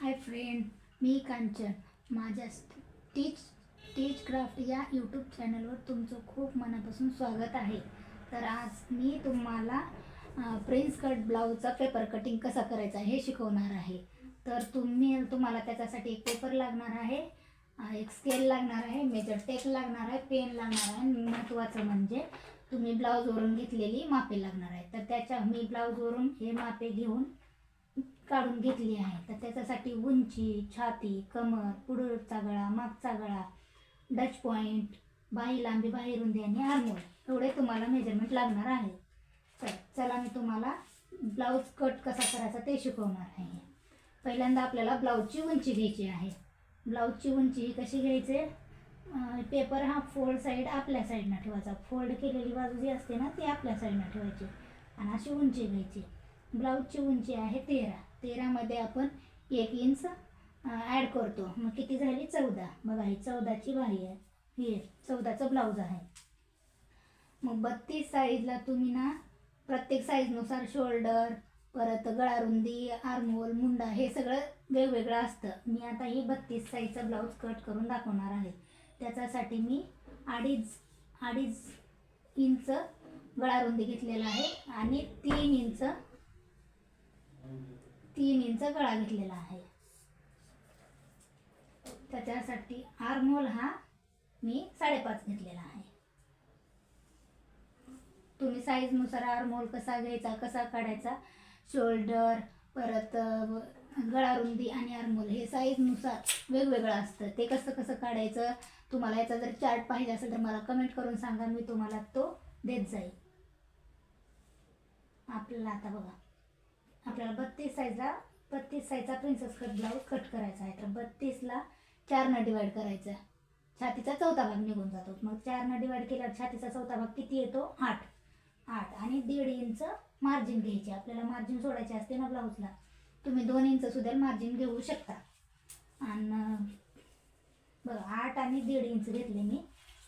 Hi friend मी कांचन. माझ्या stitch stitch craft या यूट्यूब चॅनलवर तुमचं खूप मनापासून स्वागत आहे. तर आज मी तुम्हाला प्रिन्स कट ब्लाऊजचा पेपर कटिंग कसा करायचा हे शिकवणार आहे. तर तुम्ही तुम्हाला त्याच्यासाठी एक पेपर लागणार आहे एक स्केल लागणार आहे मेजर टेप लागणार आहे पेन लागणार आहे. महत्त्वाचं म्हणजे तुम्ही ब्लाऊजवरून घेतलेली मापे लागणार आहे. तर त्याच्या मी ब्लाऊजवरून हे मापे घेऊन काढून घेतली आहे. तर त्याच्यासाठी उंची छाती कमर पुढचा गळा मागचा गळा डच पॉईंट बाही लांबी बाही रुंदी आणि आरमोल एवढे तुम्हाला मेजरमेंट लागणार आहे. तर चला मी तुम्हाला ब्लाऊज कट कसा करायचा ते शिकवणार आहे. पहिल्यांदा आपल्याला ब्लाऊजची उंची घ्यायची आहे. ब्लाऊजची उंची ही कशी घ्यायची? पेपर हा फोल्ड साईड आपल्या साईडनं ठेवायचा. फोल्ड केलेली बाजू जी असते ना ती आपल्या साईडनं ठेवायची. आणि अशी उंची घ्यायची. ब्लाऊजची उंची आहे तेरा. तेरामध्ये आपण एक इंच ॲड करतो. मग किती झाली? चौदा. बघा ही चौदाची बाही आहे. ही चौदाचं ब्लाऊज आहे. मग बत्तीस साईजला तुम्ही ना प्रत्येक साईजनुसार शोल्डर परत गळारुंदी आर्मोल मुंडा हे सगळं वेगवेगळं असतं. मी आता ही बत्तीस साईजचा ब्लाऊज कट करून दाखवणार आहे. त्याच्यासाठी मी अडीच अडीच इंच गळारुंदी घेतलेला आहे आणि तीन इंच तीन इंच गळा घेतलेला आहे. त्याच्यासाठी आर्मोल हा मी साडेपाच घेतलेला आहे. तुम्ही साईजनुसार आरमोल कसा घ्यायचा कसा काढायचा शोल्डर परत गळा रुंदी आणि आरमोल हे साईजनुसार वेगवेगळं असतं. ते कसं कसं काढायचं तुम्हाला याचा जर चार्ट पाहिजे असेल तर मला कमेंट करून सांगा मी तुम्हाला तो देत जाईल. आपल्याला आता बघा. आपल्याला बत्तीस साईजला बत्तीस साईजचा प्रिन्सेस कट ब्लाऊज कट करायचा आहे. तर बत्तीसला चारनं डिवाईड करायचा छातीचा चौथा भाग निघून जातो. मग चारनं डिवाईड केल्यावर छातीचा चौथा भाग किती येतो? आठ. आठ. आणि दीड इंच मार्जिन घ्यायची आपल्याला मार्जिन सोडायचे असते ना ब्लाऊजला तुम्ही दोन इंच सुद्धा मार्जिन घेऊ शकता. आणि बघा आठ आणि दीड इंच घेतले मी.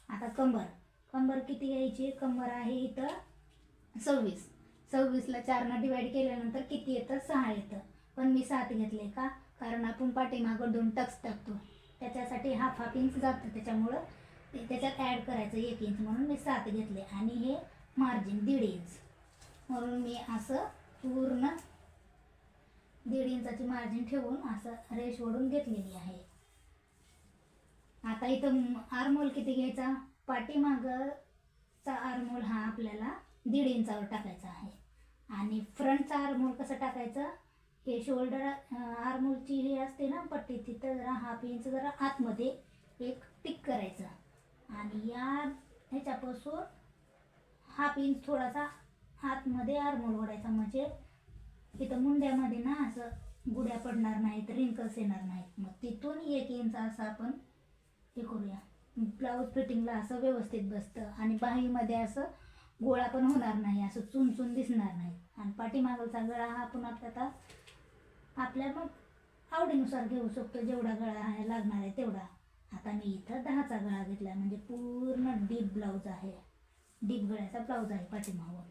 आता कंबर. कंबर किती घ्यायची? कंबर आहे इथं सव्वीस. सव्वीसला चारनं डिवाईड केल्यानंतर किती येतं? सहा येतं. पण मी सात घेतले का? कारण आपण पाठीमागं दोन टक्स टाकतो. त्याच्यासाठी हाफ हाफ इंच जातं. त्याच्यामुळं ते त्याच्यात ॲड करायचं एक इंच म्हणून मी सात घेतले. आणि हे मार्जिन दीड इंच म्हणून मी असं पूर्ण दीड इंचाची मार्जिन ठेवून असं रेश ओढून घेतलेली आहे. आता इथं आरमोल किती घ्यायचा? पाठीमागचा आरमोल हा आपल्याला दीड इंचावर टाकायचा आहे. आणि फ्रंटचा आरमोल कसं टाकायचं? हे शोल्डर आरमोलची हे असते ना पट्टी तिथं जरा हाफ इंच जरा आतमध्ये एक टिक करायचं. आणि या ह्याच्यापासून हाफ इंच थोडासा आतमध्ये आरमोल ओढायचा. म्हणजे इथं मुंड्यामध्ये ना असं गुड्या पडणार नाहीत रिंकल्स येणार नाहीत. मग तिथून एक इंच असं आपण हे करूया. ब्लाऊज फिटिंगला असं व्यवस्थित बसतं. आणि बाहीमध्ये असं गोळा पण होणार नाही असं चुन चुन दिसणार नाही. आणि पाठीमागचा गळा हा आपण आता आपल्या मग आवडीनुसार घेऊ शकतो जेवढा गळा आहे लागणार आहे तेवढा. आता मी इथं दहाचा गळा घेतला म्हणजे पूर्ण डीप ब्लाऊज आहे. डीप गळ्याचा ब्लाऊज आहे पाठीमागून.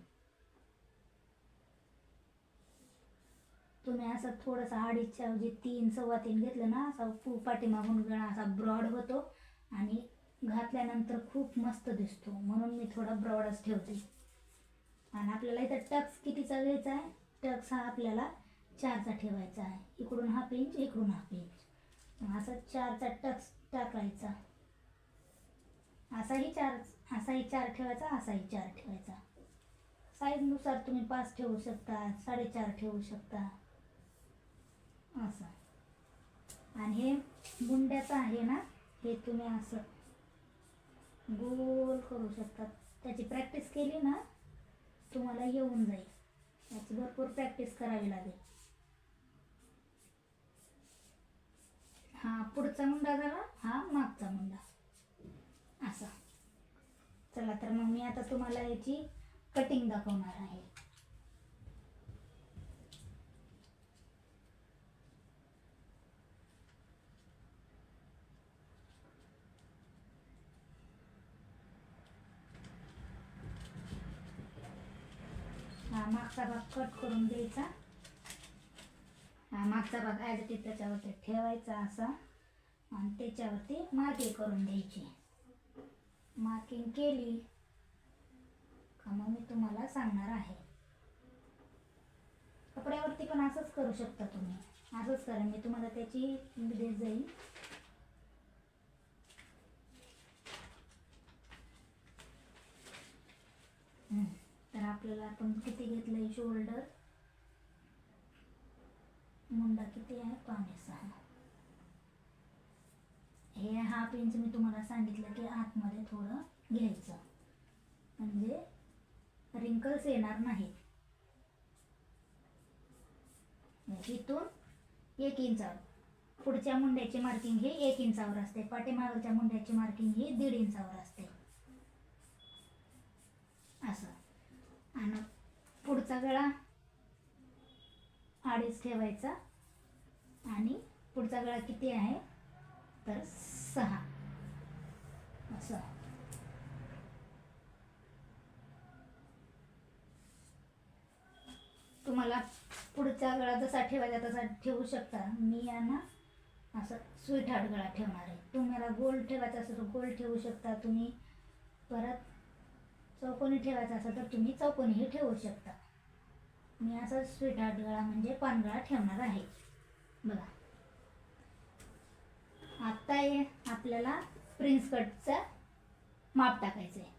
तुम्ही असं थोडंसं अडीचच्या म्हणजे तीन सव्वा तीन घेतलं ना असा पाठीमागून गळा असा ब्रॉड होतो. आणि घातल्यानंतर खूप मस्त दिसतो. म्हणून मी थोडा ब्रॉडच ठेवते. आणि आपल्याला इथं टक्स कितीचा घ्यायचा आहे? टक्स हा आपल्याला चारचा ठेवायचा आहे. इकडून हाफ इंच इकडून हाफ इंच. असा चारचा टक्स टाकायचा. असाही चार असाही चार ठेवायचा असाही चार ठेवायचा. साईजनुसार तुम्ही पाच ठेवू शकता साडेचार ठेवू शकता. असं. आणि हे मुंड्याचं आहे ना? हे तुम्ही असं गोल करू शकतात. त्याची प्रॅक्टिस केली ना तुम्हाला येऊन जाईल. याची भरपूर प्रॅक्टिस करावी लागेल. हा पुढचा मुंडा झाला हा मागचा मुंडा. असा. चला तर मग मी आता तुम्हाला याची कटिंग दाखवणार आहे हा मागचा भाग कट करून द्यायचा हा मागचा भाग ॲज इट इज त्याच्यावरती ठेवायचा असा. आणि त्याच्यावरती मार्किंग करून द्यायची मार्किंग केली का मग मी तुम्हाला सांगणार आहे. कपड्यावरती पण असंच करू शकता तुम्ही. असंच करा मी तुम्हाला त्याची देत जाईल तर आपल्याला आपण किती घेतलंय? शोल्डर मुंडा किती आहे? पावणे सहा हे हाफ इंच मी तुम्हाला सांगितलं की आतमध्ये थोडं घ्यायचं. म्हणजे रिंकल्स येणार नाहीत. म्हणजे इथून एक इंचावर. पुढच्या मुंड्याची मार्किंग ही एक इंचावर असते. पाठीमागच्या मुंड्याची मार्किंग ही दीड इंचावर असते. असं. गळा अडीच ठेवायचा. आणि पुढचा गळा किती आहे? तर सहा. असं. तुम्हाला पुढचा गळा जसा ठेवायचा तसा ठेवू शकता. मी यांना असं स्वीट हार्ट गळा ठेवणार आहे. तुम्हाला गोल ठेवायचा असेल तर गोल ठेवू शकता. तुम्ही परत चौकोनी ठेवायचा असेल तर तुम्ही चौकोनीही ठेवू शकता. मी असं स्वीटहार्ट गळा म्हणजे पानगळा ठेवणार आहे. बघा. आत्ता हे आपल्याला प्रिन्स कटचं माप टाकायचं आहे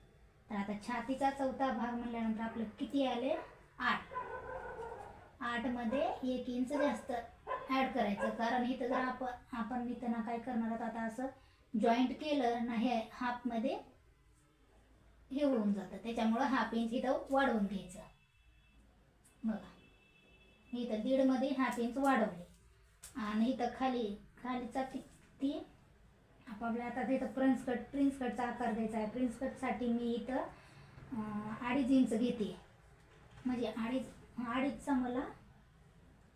तर आता छातीचा चौथा भाग म्हणल्यानंतर आपलं किती आले? आठ. आठमध्ये एक इंच जास्त ॲड करायचं. कारण इथं जर आपण आपण इथं ना काय करणार आहोत आता असं जॉईंट केलं ना हे हाफमध्ये हे होऊन जातं. त्याच्यामुळं हाफ इंच इथं वाढवून घ्यायचं. बघा. इथं दीडमध्ये हाफ इंच वाढवले आणि इथं खाली खालीचा किती आपापल्या आता इथं प्रिन्स कट प्रिन्स कटचा आकार द्यायचा आहे. प्रिन्स कटसाठी मी इथं अडीच इंच घेते. म्हणजे अडीच अडीचचा मला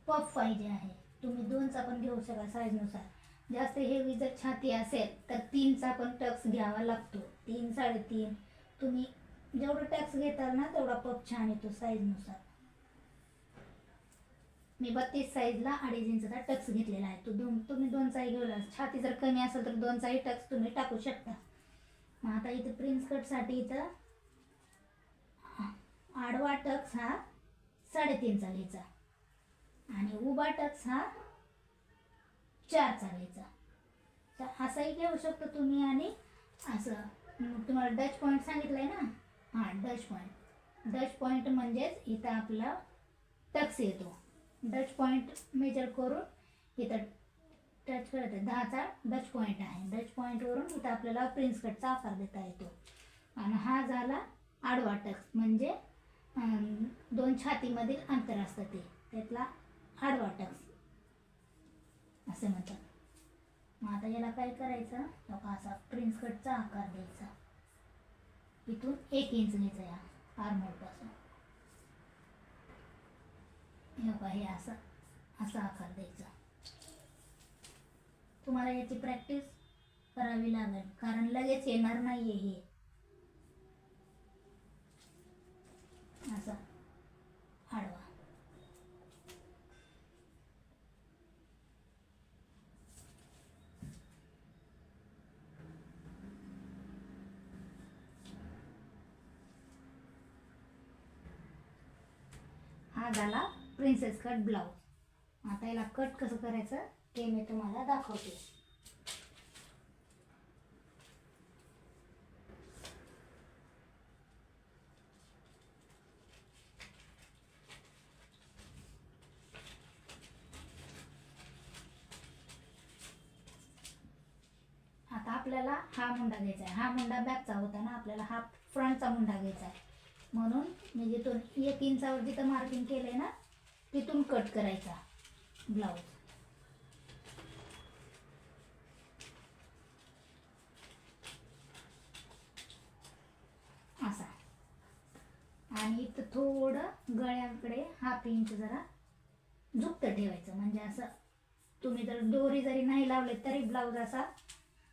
पफ पाहिजे आहे. तुम्ही दोनचा पण घेऊ शका साईजनुसार जास्त हेवी जर छाती असेल तर तीनचा पण टक्स घ्यावा लागतो. तीन साडेतीन. तुम्ही जेवढं टॅक्स घेताल ना तेवढा पप छान येतो साईजनुसार मी बत्तीस साईजला अडीच इंचचा टक्स घेतलेला आहे. तो दोन तुम्ही दोन दोनचाही घेऊला छाती जर कमी असेल तर दोन दोनचाही टक्स तुम्ही टाकू शकता. मग आता इथं प्रिन्स कटसाठी इथं आडवा टक्स हा साडेतीन चालीचा आणि उभा टक्स हा चार चालीचा तर असाही घेऊ शकतो तुम्ही आणि असं. मग तुम्हाला डच पॉईंट सांगितलंय ना? हां डच पॉईंट डच पॉईंट म्हणजेच इथं आपला टक्स येतो. डच पॉईंट मेजर करून इथं टच करत दहाचा डच पॉईंट आहे. डच पॉईंटवरून इथं आपल्याला प्रिन्स कटचा आकार देता येतो. आणि हा झाला आडवा टच म्हणजे दोन छातीमधील अंतर असतं ते. त्यातला आडवा टच असे म्हणतात. मग आता याला काय करायचं? तो असा प्रिन्स कटचा आकार द्यायचा. इथून एक इंच घ्यायचा या. आर्मोलपासून हे बघा हे असं असा आकार द्यायचा. तुम्हाला याची प्रॅक्टिस करावी लागेल कारण लगेच येणार नाहीये हे. असा. आडवा. हा झाला. प्रिन्सेस कट ब्लाऊज आता याला कट कसं करायचं ते मी तुम्हाला दाखवते. आता आपल्याला हा मुंडा घ्यायचा आहे. हा मुंडा बॅकचा होता ना आपल्याला हा फ्रंटचा मुंडा घ्यायचा आहे. म्हणून मी जिथून एक इंचावर जिथं मार्किंग केलंय ना तिथून कट करायचा ब्लाऊज. असा. आणि इथं थोडं गळ्याकडे हाफ इंच जरा झुकतं ठेवायचं. म्हणजे असं तुम्ही जर दोरी जरी नाही लावले तरी ब्लाऊज असा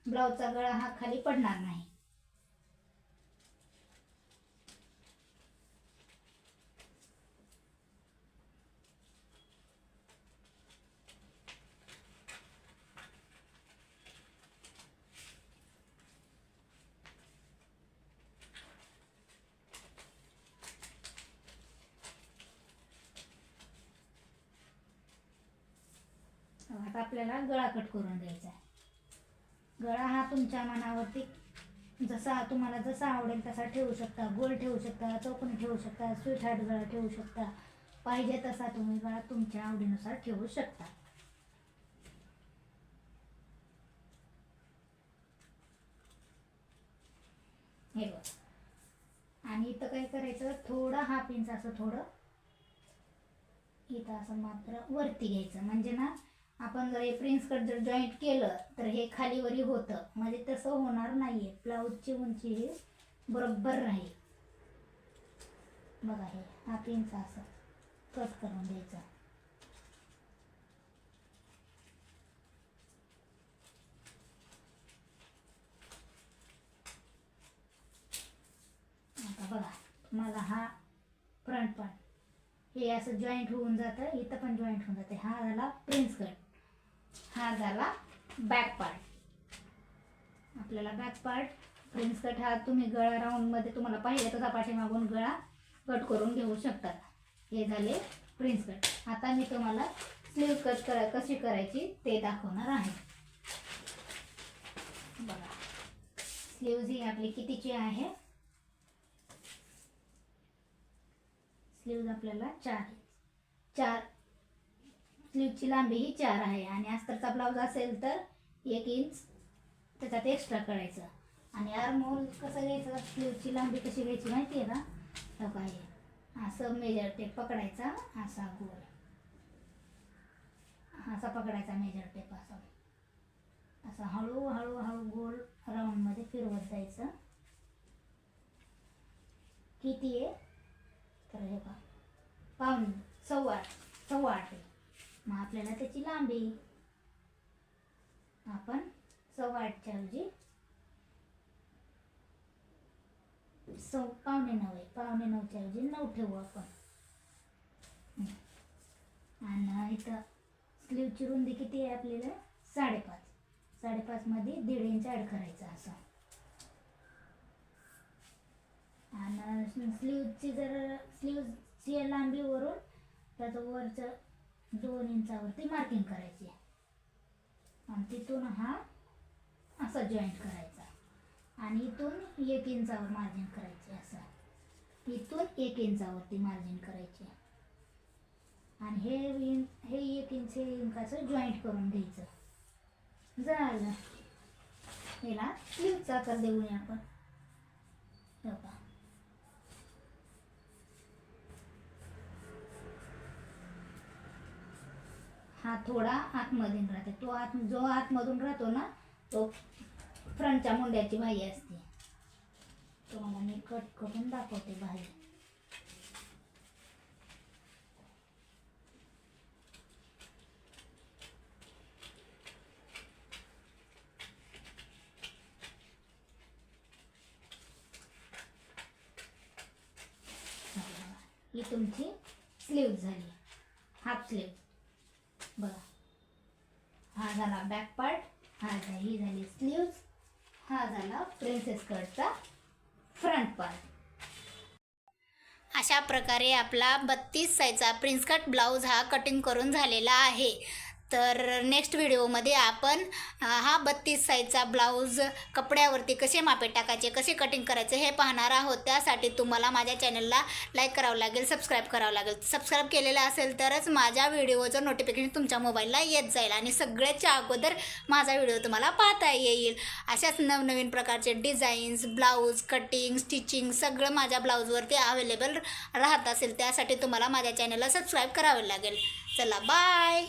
ब्लाऊजचा गळा हा खाली पडणार नाही आता आपल्याला गळा कट करून द्यायचा आहे. गळा हा तुमच्या मनावरती जसा तुम्हाला जसा आवडेल तसा ठेवू शकता. गोल ठेवू शकता चौकोनी ठेवू शकता स्वीट हार्ट गळा ठेवू शकता. पाहिजे तसा तुम्ही गळा तुमच्या आवडीनुसार ठेवू शकता. हे बघ. आणि इथं काय करायचं? थोडं हाफ इंच असं थोडं इथं असं मात्र वरती घ्यायचं. म्हणजे ना आपण जर हे प्रिन्स कट जर जॉईंट केलं तर हे खालीवरी होतं. म्हणजे तसं होणार नाहीये. ब्लाऊजची उंची ही बरोबर राहील. बघा हे हाफ इंच असं कट करून द्यायचं. आता बघा मला हा फ्रंट पण हे असं जॉईंट होऊन जातं इथं पण जॉईंट होऊन जाते. हा झाला प्रिन्स कट हा झाला बॅक पार्ट आपल्याला बॅक पार्ट प्रिन्स कट हा तुम्ही गळा राऊंडमध्ये तुम्हाला पाहिजे तसा पाठीमागून गळा कट करून घेऊ शकता. हे झाले प्रिन्स कट आता मी तुम्हाला स्लीव कट करा कशी करायची ते दाखवणार आहे. बघा. स्लीव्ज ही आपली कितीची आहे? स्लीव्ज आपल्याला चार चार स्लीवची लांबी ही चार आहे आणि अस्तरचा ब्लाऊज असेल तर एक इंच त्याच्यात एक्स्ट्रा करायचं. आणि आरमोल कसं घ्यायचं? स्लीवची लांबी कशी घ्यायची माहिती आहे ना हो. आहे असं मेजर टेप पकडायचा असा गोल. असा पकडायचा मेजर टेप असा. असं हळूहळू हळू गोल राऊंडमध्ये फिरवत जायचं. किती आहे? तर हे पहा पाऊण सव्वा आठ सव्वा आठ. आहे मग आपल्याला त्याची लांबी. आपण सव्वा आठच्या ऐवजी सौ पावणे नऊ आहे. पावणे नऊच्या ऐवजी नऊ ठेवू आपण. आणि इथं स्लीवची रुंदी किती आहे आपल्याला? साडेपाच. साडेपाचमध्ये दीड इंच ॲड करायचा असं. आणि स्लीवची जर स्लीवची लांबीवरून त्याचं वरचं दोन इंचावरती मार्किंग करायची आणि तिथून हा असा जॉईंट करायचा. आणि इथून एक इंचावर मार्जिन करायची असं. इथून एक इंचावरती मार्जिन करायची. आणि हे इन हे एक इंच हे इंकाचं जॉईंट करून घ्यायचं. झालं. याला स्लीवचा आकार देऊया आपण. हा थोडा आतमधून राहते. तो आत जो आतमधून राहतो ना तो फ्रंटच्या मुंड्याची बाई असते. तुम्हाला मी कट करून दाखवते बाई ही तुमची स्लीव झाली. हाफ स्लीव बघा. हा झाला बॅक पार्ट हा झाली ही झाली स्लीव्ज हा झाला प्रिन्सेस कटचा फ्रंट पार्ट अशा प्रकारे आपला बत्तीस साईजचा प्रिन्स कट ब्लाऊज हा कटिंग करून झालेला आहे. तर नेक्स्ट व्हिडिओमध्ये आपण हा बत्तीस साईजचा ब्लाऊज कपड्यावरती कसे मापे टाकायचे कसे कटिंग करायचे हे पाहणार आहोत. त्यासाठी तुम्हाला माझ्या चॅनलला लाईक करावं लागेल सबस्क्राईब करावं लागेल. सबस्क्राईब केलेलं असेल तरच माझ्या व्हिडिओचं नोटिफिकेशन तुमच्या मोबाईलला येत जाईल आणि सगळ्याच्या अगोदर माझा व्हिडिओ तुम्हाला पाहता येईल. अशाच नवनवीन प्रकारचे डिझाईन्स ब्लाऊज कटिंग स्टिचिंग सगळं माझ्या ब्लाऊजवरती अवेलेबल राहत असेल. त्यासाठी तुम्हाला माझ्या चॅनलला सबस्क्राईब करावे लागेल. चला बाय